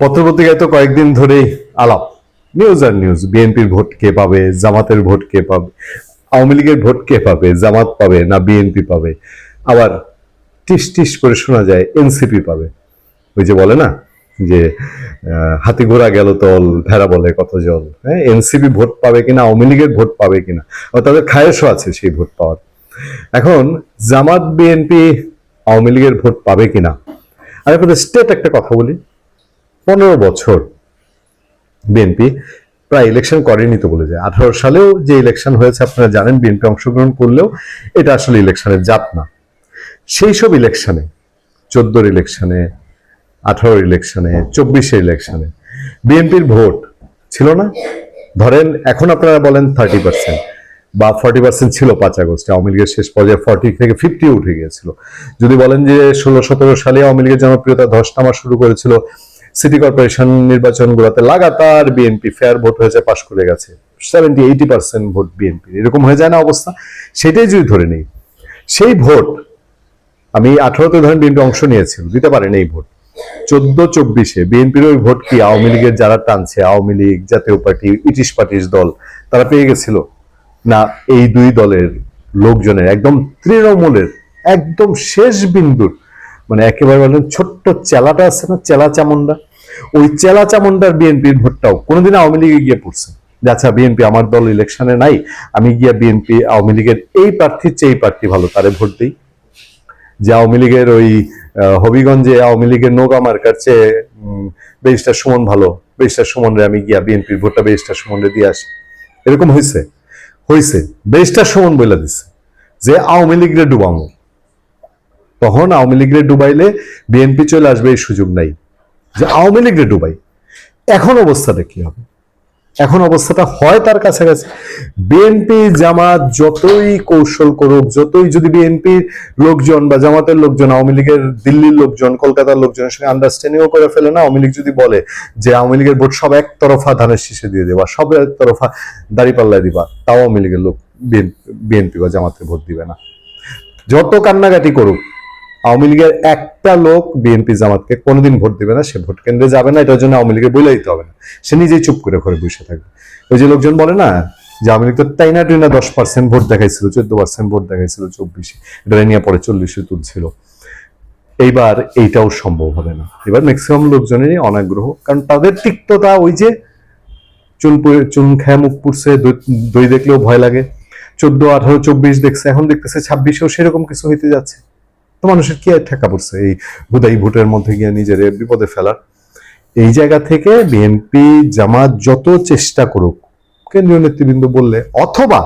পত্রপত্রিকায় তো কয়েকদিন ধরেই আলাপ। নিউজ আর নিউজ বিএনপির ভোট কে পাবে, জামাতের ভোট কে পাবে, আওয়ামী লীগের ভোট কে পাবে, জামাত পাবে না বিএনপি পাবে? আবার টিস টিস করে শোনা যায় এনসিপি পাবে। ওই যে বলে না, যে হাতি ঘোড়া গেল তল, ভেড়া বলে কত জল। হ্যাঁ এনসিপি ভোট পাবে কিনা, আওয়ামী লীগের ভোট পাবে কিনা? আর তাদের খায়েশও আছে সেই ভোট পাওয়ার। এখন জামাত বিএনপি আওয়ামী লীগের ভোট পাবে কিনা? আমি আপনাদের স্টেট একটা কথা বলি। পনেরো বছর বিএনপি প্রায় ইলেকশন করেনি তো বলে যায়। আঠারো সালেও যে ইলেকশন হয়েছে, আপনারা জানেন, বিএনপি অংশগ্রহণ করলেও এটা আসলে ইলেকশনের জাত না। সেই সব ইলেকশনে চোদ্দোর ইলেকশনে আঠারোর ইলেকশনে চব্বিশের ইলেকশনে বিএনপির ভোট ছিল না। ধরেন, এখন আপনারা বলেন থার্টি পার্সেন্ট বা ফর্টি পার্সেন্ট ছিল পাঁচ আগস্টে, আওয়ামী লীগের শেষ পর্যায়ে ফর্টি থেকে ফিফটি উঠে গিয়েছিল। যদি বলেন যে ষোলো সতেরো সালে আওয়ামী লীগের জনপ্রিয়তা ধস নামা শুরু করেছিল সিটি কর্পোরেশন নির্বাচনগুলোতে লাগাতার বিএনপি ফেয়ার ভোট হয়েছে পাশ করে গেছে। সেভেন্টি এইটি পার্সেন্ট ভোট বিএনপি এরকম হয়ে যায় না অবস্থা? সেটাই যদি ধরে নেই, সেই ভোট আমি আঠারোতে ধরেন বিএনপি অংশ নিয়েছিল, দিতে পারেন এই ভোট চোদ্দ, চব্বিশে বিএনপির ওই ভোট কি? আওয়ামী লীগের যারা টানছে, আওয়ামী লীগ, জাতীয় পার্টি ইটিশ পার্টির দল, তারা পেয়ে গেছিল? না, এই দুই দলের লোকজনের, একদম তৃণমূলের, একদম শেষ বিন্দুর মানে একেবারে বলেন ছোট্ট চেলাটা আছে না, চেলা চামুন্ডা ওই চেলা চামুন্ডার বিএনপির ভোটটাও কোনোদিন আওয়ামী লীগে গিয়ে পড়ছে। যে আচ্ছা বিএনপি আমার দল ইলেকশনে নাই, আমি গিয়া বিএনপি, আওয়ামী লীগের এই প্রার্থীর চেয়ে এই প্রার্থী ভালো, তারে ভোট দিই। যে আওয়ামী লীগের ওই হবিগঞ্জে আওয়ামী লীগের নৌকা মার্কার চেয়ে বেরিস্টার সুমন ভালো বেরিস্টার সুমনরে আমি গিয়া বিএনপির ভোটটা বেরিস্টার সুমনরে দিয়ে আসি। এরকম হয়েছে হয়েছে বেরিস্টার সুমন বইলা দিছে, যে আওয়ামী লীগরে ডুবামো। তখন আওয়ামী লীগরে ডুবাইলে বিএনপি চলে আসবে এই সুযোগ নাই। যে আওয়ামী লীগরে ডুবাই, এখন অবস্থাটা কি হবে? এখন অবস্থাটা হয় তার কাছাকাছি। বিএনপি, জামাত যতই কৌশল করুক, যতই যদি বিএনপির লোকজন বা জামাতের লোকজন, আওয়ামী লীগের দিল্লির লোকজন, কলকাতার লোকজনের সঙ্গে আন্ডারস্ট্যান্ডিংও করে ফেলে না, আওয়ামী লীগ যদি বলে যে আওয়ামী লীগের ভোট সব একতরফা ধানের শীষে দিয়ে দেবা, সব একতরফা দাঁড়িপাল্লায় দিবা, তাও আওয়ামী লীগের লোক বিএনপি বা জামাতের ভোট দিবে না। যত কান্নাকাটি করুক আওয়ামী লীগের একটা লোক বিএনপি জামাতকে কোনোদিন ভোট দেবে না, সে ভোট কেন্দ্রে যাবে না, এটার জন্য আওয়ামী লীগের বলে দিতে হবে না। সে নিজেই চুপ করে ঘরে বসে থাকবে। ওই যে লোকজন বলে না যে আওয়ামী লীগ তো টাইনা টুইনা দশ পার্সেন্ট ভোট দেখাইছিল, চোদ্দ পার্সেন্ট ভোট দেখাইছিল, চব্বিশে। এটা নিয়ে পরে চল্লিশে তুলছিল। এইবার এইটাও সম্ভব হবে না। এবার ম্যাক্সিমাম লোকজনেরই অনাগ্রহ, কারণ তাদের তিক্ততা ওই যে চুন চুন খায় মুখ পুড়ছে দই দেখলেও ভয় লাগে। চোদ্দ, আঠারো, চব্বিশ দেখছে, এখন দেখতেছে ছাব্বিশেও সেরকম কিছু হইতে যাচ্ছে। মানুষের কি ঠেকা পড়ছে? এই হুদাই ভোটের মধ্যে গিয়ে নিজের বিপদে ফেলার। এই জায়গা থেকে বিএনপি জামাত যত চেষ্টা করুক, কেন্দ্রীয় নেতৃবৃন্দ বললে, অথবা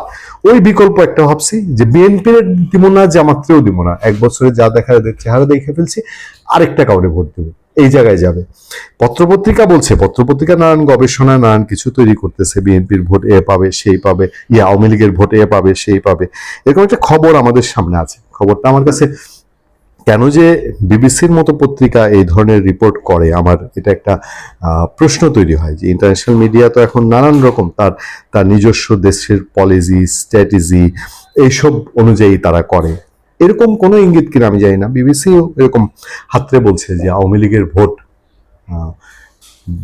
ওই বিকল্প একটা ভাবছি যে বিএনপির দিব না জামাতরেও দিব না। এক বছরে যা দেখা চেহারা দেখে ফেলছি, আরেকটা কাউরে ভোট দেব। এই জায়গায় যাবে। পত্রপত্রিকা বলছে, পত্রপত্রিকা নানান গবেষণা, নানান কিছু তৈরি করতেছে। বিএনপির ভোট এ পাবে, সেই পাবে। ইয়া, আওয়ামী লীগের ভোট এ পাবে, সেই পাবে। এরকম একটা খবর আমাদের সামনে আছে। খবরটা আমার কাছে কেন যে বিবিসির মতো পত্রিকা এই ধরনের রিপোর্ট করে? আমার এটা একটা প্রশ্ন তৈরি হয় যে ইন্টারন্যাশনাল মিডিয়া তো এখন নানান রকম তার তার নিজস্ব দেশের পলিসি স্ট্র্যাটেজি এইসব অনুযায়ী তারা করে। এরকম কোনো ইঙ্গিত কিনা আমি জানি না। বিবিসিও এরকম হাতরে বলছে যে আওয়ামী লীগের ভোট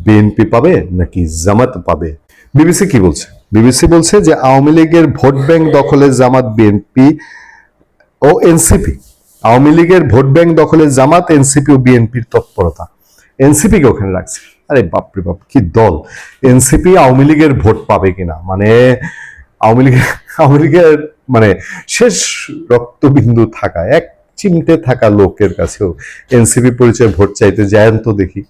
বিএনপি পাবে নাকি জামাত পাবে? বিবিসি কি বলছে? বিবিসি বলছে যে আওয়ামী লীগের ভোট ব্যাংক দখলে জামাত, বিএনপি ও এনসিপি আওয়ামী লীগের ভোট ব্যাংক দখলে জামাত, এনসিপি ও বিএনপির তৎপরতা। এনসিপি কে ওখানে রাখছে। আরে বাপরে বাপ, কি দল? এনসিপি আওয়ামী লীগের ভোট পাবে কিনা? মানে আওয়ামী লীগের আওয়ামী লীগের মানে শেষ রক্তবিন্দু থাকা, এক চিমটে থাকা লোকের কাছেও এনসিপি পরিচয় ভোট চাইতে যায় তো দেখি।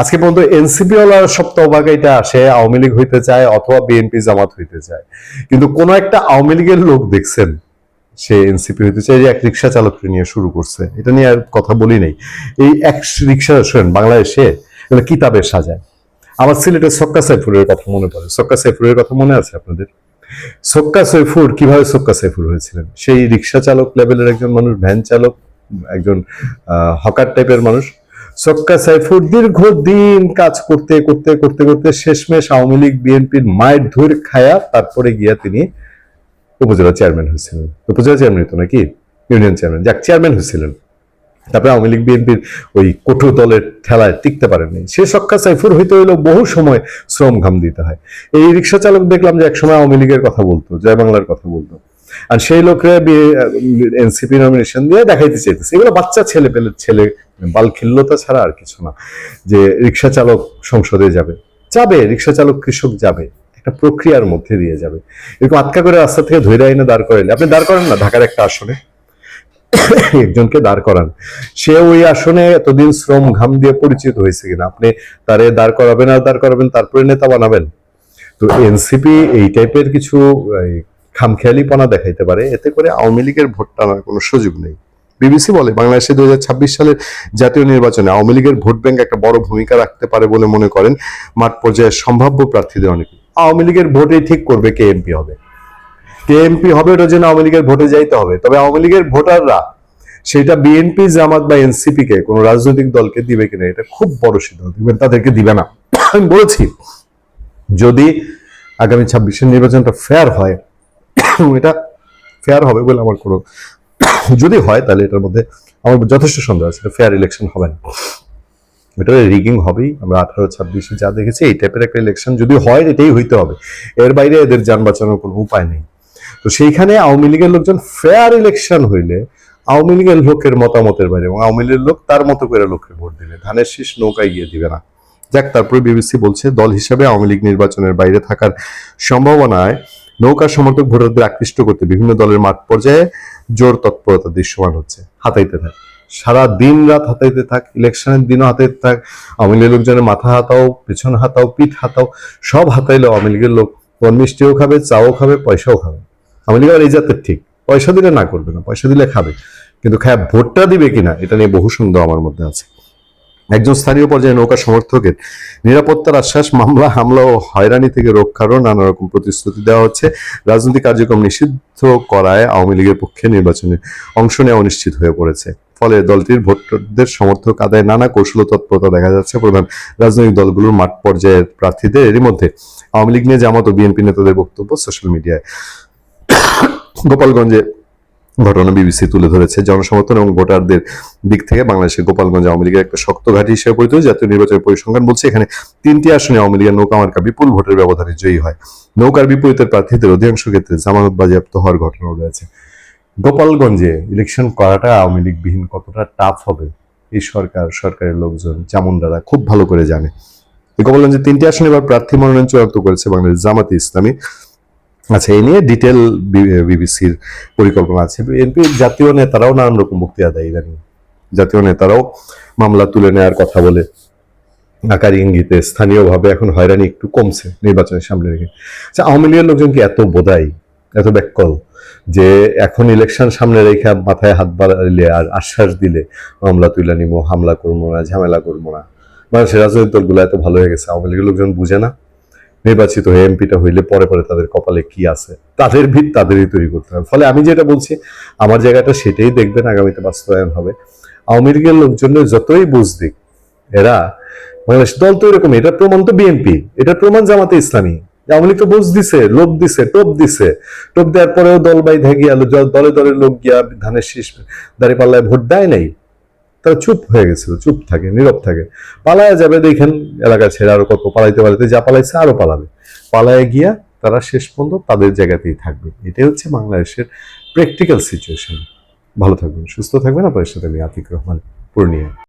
আজকে পর্যন্ত এনসিপি ওয়ালার সপ্তাহ বাগাইটা আসে, আওয়ামী লীগ হইতে চায় অথবা বিএনপি জামাত হইতে চায়। কিন্তু কোন একটা আওয়ামী লীগের লোক দেখছেন সে এনসিপি হইতে চায় যে এক রিক্সা চালককে নিয়ে শুরু করছে। এটা নিয়ে আর কথা বলি নাই। এই এক রিক্সা শোনেন, বাংলাদেশে এগুলো কিতাবের সাজায় আমার সিলেটের সক্কা সাইফুরের কথা মনে পড়ে। সক্কা সাইফুরের কথা মনে আছে আপনাদের? সক্কা সাইফুর কীভাবে সক্কা সাইফুর হয়েছিলেন? সেই রিক্সা চালক লেভেলের একজন মানুষ, ভ্যান চালক, একজন হকার টাইপের মানুষ। সক্কা সাইফুর দীর্ঘদিন কাজ করতে করতে করতে করতে শেষমেশ আওয়ামী লীগ, বিএনপির মায়ের ধৈর খায়া তারপরে গিয়া তিনি উপজেলা চেয়ারম্যান হয়েছিলেন। উপজেলা চেয়ারম্যান তো নাকি? Union chairman. যাক, চেয়ারম্যান হয়েছিলেন। তারপরে আওয়ামী লীগ বিএনপির ওই কটু দলের ঠেলায় টিকতে পারেননি। সে সক্কা সাইফুর হইতে হইলেও বহু সময় শ্রম ঘাম দিতে হয়। এই রিক্সা চালক দেখলাম যে একসময় আওয়ামী লীগের কথা বলতো, জয় বাংলার কথা বলতো। আর সেই লোকরা এনসিপি নমিনেশন দিয়ে দেখাইতে চাইতেছে। এগুলো বাচ্চা, ছেলে পেলে ছেলে বালখিল্যতা ছাড়া আর কিছু না যে রিক্সা চালক সংসদে যাবে। যাবে রিক্সা চালক কৃষক যাবে। একটা প্রক্রিয়ার মধ্যে দিয়ে যাবে। এরকম আটকা করে রাস্তা থেকে ধৈর্য এনে দাঁড় করাইলে। আপনি দাঁড় করেন না, ঢাকার একটা আসনে। একজনকে দাঁড় করান। সে ওই আসনে এতদিন শ্রম ঘাম দিয়ে পরিচিত হয়েছে কিনা, আপনি তারে দাঁড় করাবেন আর দাঁড় করাবেন, তারপরে নেতা বানাবেন। তো এনসিপি এই টাইপের কিছু খামখেয়ালিপনা দেখাইতে পারে, এতে করে আওয়ামী লীগের ভোট টানার কোনো সুযোগ নেই। বিবিসি বলে, বাংলাদেশে দুই হাজার ছাব্বিশ সালের জাতীয় নির্বাচনে আওয়ামী লীগের ভোট ব্যাংক একটা বড় ভূমিকা রাখতে পারে বলে মনে করেন মাঠ পর্যায়ে সম্ভাব্য প্রার্থীদের অনেকে। আওয়ামী লীগের ভোটেই ঠিক করবে কে এমপি হবে। কে এমপি হবে, ওটার জন্য আওয়ামী লীগের ভোটে যাইতে হবে। তবে আওয়ামী লীগের ভোটাররা, সেটা বিএনপি জামাত বা এনসিপি কে কোনো রাজনৈতিক দলকে দিবে কিনা, এটা খুব বড় সিদ্ধান্ত। তাদেরকে দিবে না। আমি বলেছি, যদি আগামী ছাব্বিশের নির্বাচনটা ফেয়ার হয় এটা ফেয়ার হবে বলে আমার কোনো, যদি হয়, তাহলে এটার মধ্যে আমার যথেষ্ট সন্দেহ আছে ফেয়ার ইলেকশন হবে না। এটা রিগিং হবেই। আমরা আঠারো, ছাব্বিশে যা দেখেছি, এই টাইপের একটা ইলেকশন যদি হয়, এটাই হইতে হবে। এর বাইরে এদের যান বাঁচানোর কোনো উপায় নেই। তো সেইখানে আওয়ামী লীগের লোকজন ফেয়ার ইলেকশন হইলে আওয়ামী লীগের লোকের মতামতের বাইরে এবং আওয়ামী লীগের লোক তার মতো করে লোককে ভোট দিবে ধানের শীষ নৌকায় গিয়ে দিবে না। যাক, তারপরে বিবিসি বলছে, দল হিসাবে আওয়ামী লীগ নির্বাচনের বাইরে থাকার সম্ভাবনায় নৌকা সমর্থক ভোটারদের আকৃষ্ট করতে বিভিন্ন দলের মাঠ পর্যায়ে জোর তৎপরতা দৃশ্যমান হচ্ছে। হাতাইতে থাক। সারা দিন রাত হাতাইতে থাক, ইলেকশনের দিনও হাতাইতে থাক, আওয়ামী লীগের লোকজনের মাথা হাতাও, পেছন হাতাও, পিঠ হাতাও, সব হাতাইলে আওয়ামী লীগের লোক কোন মিষ্টিও খাবে, চাও খাবে, পয়সাও খাবে। আওয়ামী লীগ আর এই জাতের ঠিক। পয়সা দিলে না করবে না, পয়সা দিলে খাবে। কিন্তু খায় ভোটটা দিবে কিনা, এটা নিয়ে বহু সন্দেহ আমার মধ্যে আছে। একজন স্থানীয় পর্যায়ে নৌকা সমর্থকের নিরাপত্তার আশ্বাস মামলা, হামলা ও হয়রানি থেকে রক্ষারও নানা রকম প্রতিশ্রুতি দেওয়া হচ্ছে। রাজনৈতিক কার্যক্রম নিষিদ্ধ করায় আওয়ামী লীগের পক্ষে নির্বাচনে অংশ নেওয়া অনিশ্চিত হয়ে পড়েছে। ফলে দলটির ভোটারদের সমর্থক আদায় নানা কৌশল তৎপরতা দেখা যাচ্ছে। প্রধান রাজনৈতিক দলগুলোর মাঠ পর্যায়ের প্রার্থীদের এরই মধ্যে আওয়ামী লীগ নিয়ে জামাত ও বিএনপি নেতাদের বক্তব্য সোশ্যাল মিডিয়ায়। গোপালগঞ্জে ঘটনা বিবিসি তুলে ধরেছে। জনসমর্থন এবং ভোটারদের দিক থেকে বাংলাদেশের গোপালগঞ্জ আওয়ামী লীগের একটা শক্ত ঘাঁটি হিসেবে পরিচিত। জাতীয় নির্বাচনের পরিসংখ্যান বলছে, এখানে তিনটি আসনে আওয়ামী লীগের নৌকা মার্কা বিপুল ভোটের ব্যবধানে জয়ী হয়। নৌকার বিপরীতের প্রার্থীদের অধিকাংশ ক্ষেত্রে জামানত বাজেয়াপ্ত হওয়ার ঘটনাও রয়েছে। গোপালগঞ্জে ইলেকশন করাটা আওয়ামী লীগ বিহীন কতটা টাফ হবে? এই সরকার, সরকারের লোকজন চামুন্ডারা খুব ভালো করে জানে। গোপালগঞ্জে তিনটি আসনে এবার প্রার্থী মনোনয়ন চূড়ান্ত করেছে বাংলাদেশ জামাতে ইসলামী। আচ্ছা এই নিয়ে ডিটেল বিবিসির পরিকল্পনা আছে। বিএনপি জাতীয় নেতারাও নানান রকম বক্তৃতা দেয় ইদানিং। জাতীয় নেতারাও মামলা তুলে নেওয়ার কথা বলে। আকার ইঙ্গিতে স্থানীয়ভাবে এখন হয়রানি একটু কমছে নির্বাচনের সামনে রেখে। আচ্ছা আওয়ামী লীগের লোকজন কি এত বোধাই এত ব্যাককল যে এখন ইলেকশন সামনে রেখে মাথায় হাত বাড়াইলে আর আশ্বাস দিলে মামলা তুলে নিব, হামলা করব না, ঝামেলা করব না? বাংলাদেশের রাজনৈতিক দলগুলো এত ভালো হয়ে গেছে, আওয়ামী লীগের লোকজন বুঝে না। নির্বাচিত হয়ে এমপিটা হইলে পরে পরে তাদের কপালে কি আছে? তাদের ভিত তাদেরই তৈরি করতে হবে। ফলে আমি যেটা বলছি, আমার জায়গাটা সেটাই দেখবেন আগামীতে বাস্তবায়ন হবে। আওয়ামী লীগের লোকজনের যতই বুঝ এরা বাংলাদেশ দল তো এরকম এটা প্রমাণ তো বিএনপি এটা প্রমাণ জামাতে ইসলামী। আওয়ামী লীগ তো বুঝ দিছে, লোভ দিছে, টোপ দিছে। টোপ দেওয়ার পরেও দল বাই গিয়া দলে দলে লোক গিয়া ধানের শীষ দাঁড়িয়ে পাল্লায় ভোট দেয় নাই। তারা চুপ হয়ে গেছিল, চুপ থাকে, নীরব থাকে। পালায়া যাবে দেখেন এলাকা ছেড়ে আরও কত পালাইতে পালাইতে যা পালাইছে আরও পালাবে। পালায় গিয়া তারা শেষ পর্যন্ত তাদের জায়গাতেই থাকবে। এটাই হচ্ছে বাংলাদেশের প্র্যাকটিক্যাল সিচুয়েশন ভালো থাকবেন, সুস্থ থাকবেন। আপনার সাথে আমি আতিক রহমান, পূর্ণিয়া।